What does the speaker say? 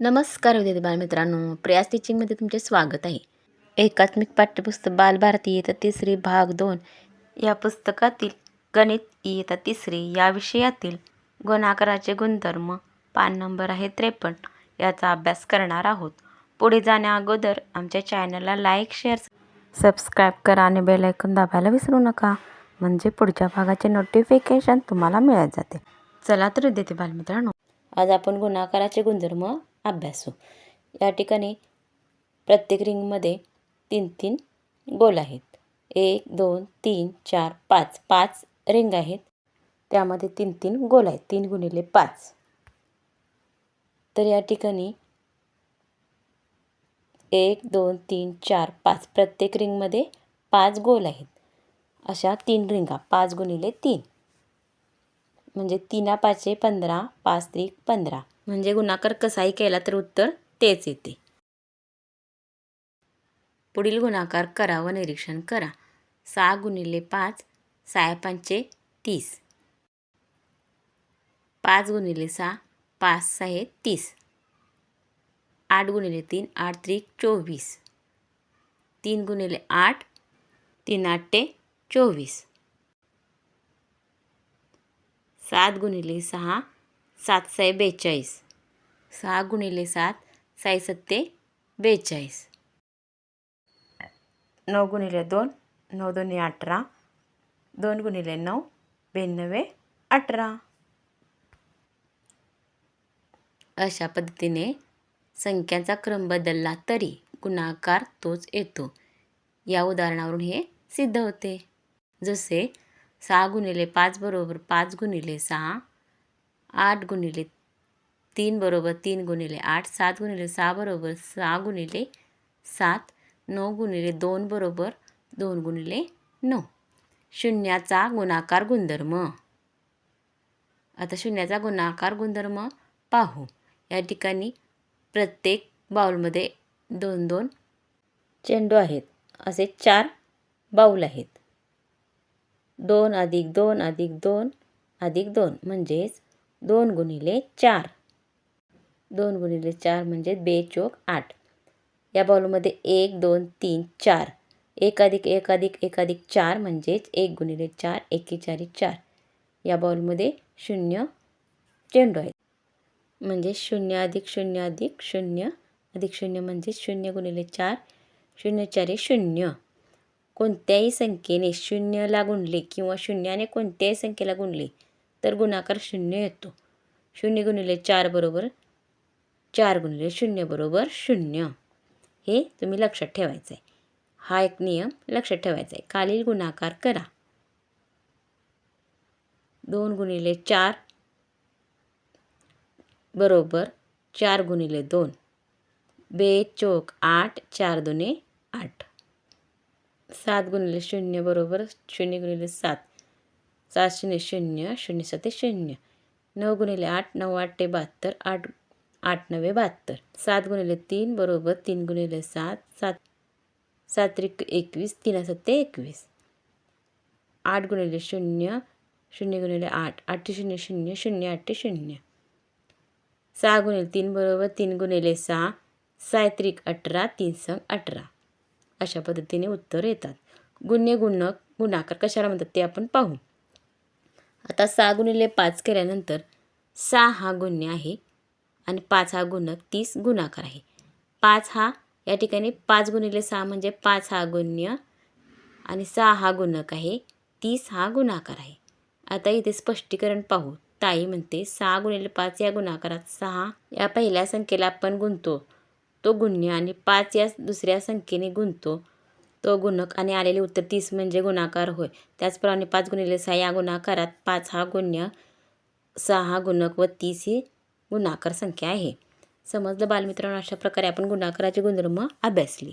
नमस्कार विद्यार्थी बालमित्रांनो प्रयास टीचिंगमध्ये तुमचे स्वागत आहे. एकात्मिक पाठ्यपुस्तक बालभारती इयत्ता तिसरी भाग दोन. या पुस्तकातील गणित इयत्ता तिसरी या विषयातील गुणाकाराचे गुणधर्म पान नंबर आहे त्रेपन्न. याचा अभ्यास करणार आहोत. पुढे जाण्याअगोदर आमच्या चॅनलला लाईक शेअर सबस्क्राईब करा आणि बेलायकन दाबायला विसरू नका. म्हणजे पुढच्या भागाचे नोटिफिकेशन तुम्हाला मिळत जाते. चला तर विद्यार्थी बालमित्रांनो आज आपण गुणाकाराचे गुणधर्म अभ्यासू हो. या ठिकाणी प्रत्येक रिंगमध्ये तीन तीन गोल आहेत. एक दोन तीन चार पाच. पाच रिंग आहेत. त्यामध्ये तीन तीन गोल आहेत. तीन गुणिले पाच. तर या ठिकाणी एक दोन तीन चार पाच प्रत्येक रिंगमध्ये पाच गोल आहेत. अशा तीन रिंगा. पाच गुणिले तीन. म्हणजे तीना पाचशे पंधरा पाच त्रिक पंधरा. म्हणजे गुणाकार कसाही केला तर उत्तर तेच येते. पुढील गुणाकार करा व निरीक्षण करा. सहा गुणिले पाच सहा पाचशे तीस. पाच गुणिले सहा पाच सहा तीस. आठ गुणिले तीन आठ त्रिक चोवीस. तीन गुणिले आठ तीन आठे चोवीस. सात गुणिले सहा सातशे बेचाळीस. सहा गुणिले सात साई सत्ते बेचाळीस. नऊ गुणिले दोन नऊ दोन्ही अठरा. दोन गुणिले नऊ ब्याण्णवे अठरा. अशा पद्धतीने संख्यांचा क्रम बदलला तरी गुणाकार तोच येतो. या उदाहरणावरून हे सिद्ध होते. जसे सहा गुणिले पाच बरोबर पाच गुणिले सहा आठ गुणिले तीन बरोबर तीन गुणिले आठ सात गुणिले सहा बरोबर सहा गुणिले सात नऊ गुणिले दोन बरोबर दोन गुणिले नऊ. शून्याचा गुणाकार गुणधर्म. आता शून्याचा गुणाकार गुणधर्म पाहू. या ठिकाणी प्रत्येक बाउलमध्ये दोन दोन चेंडू आहेत. असे चार बाऊल आहेत. दोन अधिक दोन अधिक दोन अधिक दोन म्हणजेच दोन गुणिले चार. दोन गुणिले चार म्हणजे बे चोक आठ. या बाउलमध्ये एक दोन तीन चार. एक अधिक एक अधिक एक अधिक चार म्हणजेच एक गुणिले चार एकी चारी. चार या बाउलमध्ये शून्य चेंडू आहेत. म्हणजे शून्य अधिक शून्य अधिक शून्य. अधिक शून्य म्हणजे शून्य गुणिले चार. शून्य चारे शून्य. कोणत्याही संख्येने शून्यला गुणले किंवा शून्याने कोणत्याही संख्येला गुणले तर गुणाकार शून्य येतो. शून्य गुणिले चार बरोबर चार गुणिले शून्य बरोबर शून्य. हे तुम्ही लक्षात ठेवायचं आहे. हा एक नियम लक्षात ठेवायचा आहे. खालील गुणाकार करा. दोन गुणिले चार बरोबर चार गुणिले दोन. बे चोक आठ चार दोने आठ. सात गुणिले शून्य बरोबर शून्य गुणिले सात. सात शून्य शून्य शून्य साते शून्य. नऊ गुणिले आठ नऊ आठ ते बहात्तर आठ आठ नवे बहात्तर. सात गुणिले तीन बरोबर तीन गुणिले सात सात सात त्रिक एकवीस तीन सत्ते एकवीस. आठ गुणिले शून्य शून्य गुणिले आठ आठ शून्य शून्य शून्य आठ शून्य. सहा गुणिले तीन बरोबर तीन गुणिले सहा सायत्रिक अठरा तीन संग अठरा. अशा पद्धतीने उत्तर येतात. गुण्य गुणक गुणाकार कशाला म्हणतात ते आपण पाहू. आता सहा गुणिले पाच केल्यानंतर सहा हा गुण्य आहे आणि पाच हा गुणक तीस गुणाकार आहे. पाच हा या ठिकाणी पाच गुणिले सहा म्हणजे पाच हा गुण्य आणि सहा हा गुणक आहे तीस हा गुणाकार आहे. आता इथे स्पष्टीकरण पाहू. ताई म्हणते सहा गुणिले पाच या गुणाकारात सहा या पहिल्या संख्येला आपण गुंतो तो गुण्य आणि पाच या दुसऱ्या संख्येने गुंतो तो गुणक आणि आलेले उत्तर तीस म्हणजे गुणाकार होय. त्याचप्रमाणे पाच गुणिले सहा या गुणाकारात पाच हा गुण्य सहा हा गुणक व तीस ही गुणाकार संख्या आहे. समजलं बालमित्रांनो? अशा प्रकारे आपण गुणाकाराचे गुणधर्म अभ्यासली.